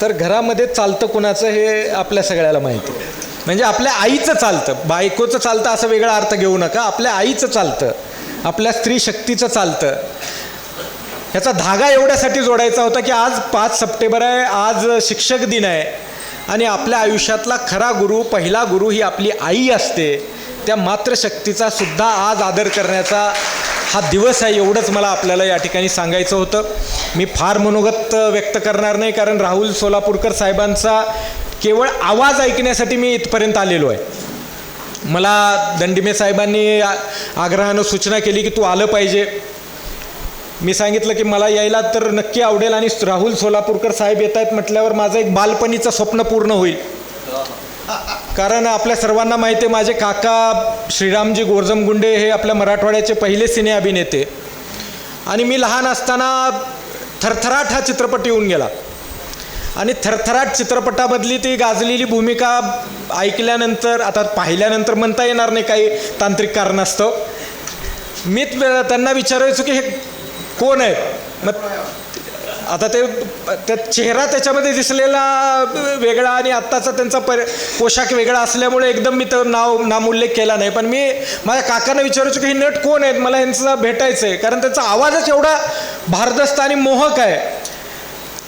तर घरामध्ये चालतं कुणाचं हे आपल्या सगळ्याला माहिती. म्हणजे आपल्या आईचं चालतं. बायकोचं चालतं असं वेगळा अर्थ घेऊ नका. आपल्या आईचं चालतं. आपल्या स्त्री शक्तीचं चालतं. ह्याचा धागा एवढ्यासाठी जोडायचा होता की आज पाच सप्टेंबर आहे आज शिक्षक दिन आहे. आणि आपल्या आयुष्यातला खरा गुरु पहिला गुरु ही आपली आई असते. त्या मातृशक्तीचा सुद्धा आज आदर करण्याचा हा दिवस आहे एवढंच मला आपल्याला या ठिकाणी सांगायचं होतं. मी फार मनोगत व्यक्त करणार नाही कारण राहुल सोलापूरकर साहेबांचा केवळ आवाज ऐकण्यासाठी मी इथपर्यंत आलेलो आहे. मला दंडिमे साहेबांनी आ- आग्रहानं सूचना केली की तू आलं पाहिजे. मी सांगितलं की मला यायला तर नक्की आवडेल आणि राहुल सोलापूरकर साहेब येत आहेत म्हटल्यावर माझं एक बालपणीचं स्वप्न पूर्ण होईल. कारण आपल्या सर्वांना माहिती आहे माझे काका श्रीरामजी गोरजमगुंडे हे आपल्या मराठवाड्याचे पहिले सिने अभिनेते. आणि मी लहान असताना थरथराट हा चित्रपट येऊन गेला. आणि थरथराट चित्रपटामधली ती गाजलेली भूमिका ऐकल्यानंतर आता पाहिल्यानंतर म्हणता येणार नाही काही तांत्रिक कारणास्तव. मी त्यांना विचारायचो की हे कोण आहेत मग आता ते त्या चेहरा त्याच्यामध्ये दिसलेला वेगळा आणि आत्ताचा त्यांचा पर पोशाख वेगळा असल्यामुळे एकदम मी तर नाव नामोल्लेख केला नाही. पण मी माझ्या काकांना विचारायचो की हे नट कोण आहेत? मला यांचं भेटायचं आहे कारण त्यांचा आवाजच एवढा भारदस्त आणि मोहक आहे.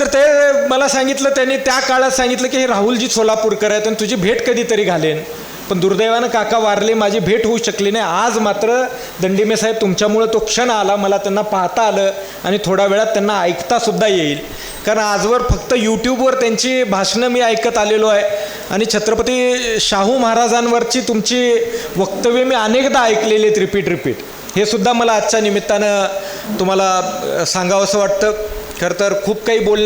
तर ते मला सांगितलं त्यांनी त्या काळात सांगितलं की हे राहुलजी सोलापूरकर आहेत आणि तुझी भेट कधीतरी घालेन. पण दुर्दैवानं काका वारले माझी भेट होऊ शकली नाही. आज मात्र दंडीमे साहेब तुमच्यामुळं तो क्षण आला. मला त्यांना पाहता आलं. आणि थोड्या वेळात त्यांना ऐकतासुद्धा येईल. कारण आजवर फक्त यूट्यूबवर त्यांची भाषणं मी ऐकत आलेलो आहे. आणि छत्रपती शाहू महाराजांवरची तुमची वक्तव्य मी अनेकदा ऐकलेली आहेत रिपीट रिपीट हे सुद्धा मला आजच्या निमित्तानं तुम्हाला सांगावंसं वाटतं. खरं तर खूप काही बोल